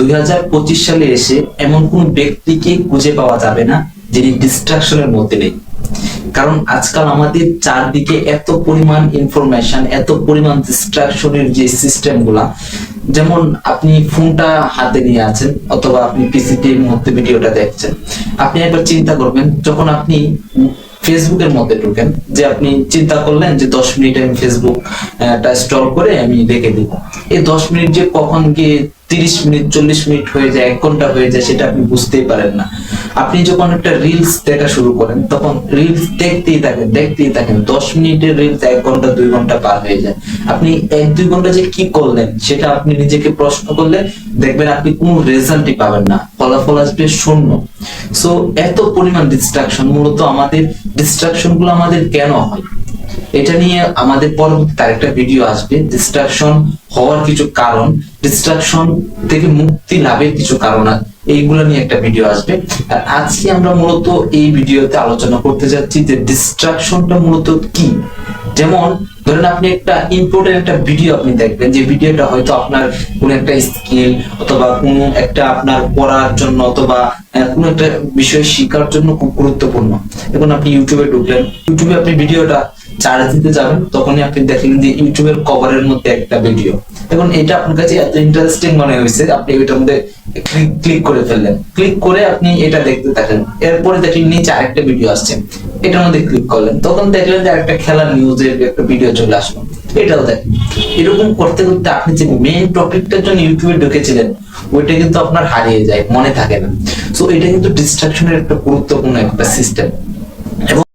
দুই হাজার পঁচিশ সালে এসে এমন কোন ব্যক্তিকে খুঁজে পাওয়া যাবে না যিনি ডিস্ট্রাকশনের মধ্যে নেই। কারণ আজকাল আমাদের চারদিকে এত পরিমাণ ইনফরমেশন এত পরিমাণ ডিস্ট্রাকশনের যে সিস্টেমগুলা যেমন আপনি ফোনটা হাতে নিয়ে আছেন অথবা আপনি পিসিটির মধ্যে ভিডিওটা দেখছেন। আপনি একবার চিন্তা করবেন, যখন আপনি ফেসবুকের মধ্যে ঢুকেন, যে আপনি চিন্তা করলেন যে দশ মিনিট আমি ফেসবুক টা স্টল করে আমি রেখে দিব এই দশ মিনিট যে কখন গিয়ে তিরিশ মিনিট, চল্লিশ মিনিট হয়ে যায়, এক ঘণ্টা হয়ে যায়, সেটা আপনি বুঝতেই পারেন না। আপনি যখন একটা রিলস দেখা শুরু করেন, তখন রিলস দেখতেই থাকেন দেখতেই থাকেন। দশ মিনিটের রিলস এক ঘণ্টা, দুই ঘণ্টা পার হয়ে যায়। আপনি এক, দুই ঘণ্টা যে কি করলেন, সেটা আপনি নিজেকে প্রশ্ন করলে দেখবেন আপনি কোনো রেজাল্টই পাবেন না। ফলাফল আসবে শূন্য। সো এত পরিমাণ ডিস্ট্রাকশন মূলত আমাদের ডিস্ট্রাকশনগুলো আমাদের কেন হয়? এটা নিয়ে আমাদের পরবর্তীতে আরেকটা ভিডিও আসবে। ডিস্ট্রাকশন হওয়ার কিছু কারণ ডিস্ট্রাকশন থেকে মুক্তি লাভের কিছু কারণ এইগুলো নিয়ে একটা ভিডিও আসবে। আর আজকে আমরা মূলত এই ভিডিওতে আলোচনা করতে যাচ্ছি যে ডিস্ট্রাকশনটা মূলত কি। যেমন ধরেন আপনি একটা ইম্পর্টেন্ট একটা ভিডিও আপনি দেখবেন, যে ভিডিওটা হয়তো আপনার কোনো একটা স্কিল অথবা কোনো একটা আপনার পড়ার জন্য অথবা কোনো একটা বিষয় শেখার জন্য খুব গুরুত্বপূর্ণ। এখন আপনি ইউটিউবে ঢুকলেন ইউটিউবে আপনি ভিডিওটা দিতে যাবেন, তখনই আপনি দেখলেন যে ইউটিউবের কভারের মধ্যে একটা ভিডিও এখন এটা আপনার কাছে এত ইন্টারেস্টিং মনে হয়েছে, আপনি এটার মধ্যে ক্লিক করে ফেললেন। ক্লিক করে আপনি এটা দেখতে থাকেন। এরপরে দেখলেন নিচে আরেকটা ভিডিও আসছে। এটার মধ্যে ক্লিক করলেন। তখন দেখলেন যে আরেকটা খেলার নিউজের একটা ভিডিও চলে আসলো। এটাও দেখেন। এরকম করতে করতে আপনি যে মেইন টপিকটার জন্য ইউটিউবে ঢুকেছিলেন, ওইটা কিন্তু আপনার হারিয়ে যায়, মনে থাকে না। সো এটা কিন্তু ডিস্ট্রাকশনের একটা গুরুত্বপূর্ণ একটা সিস্টেম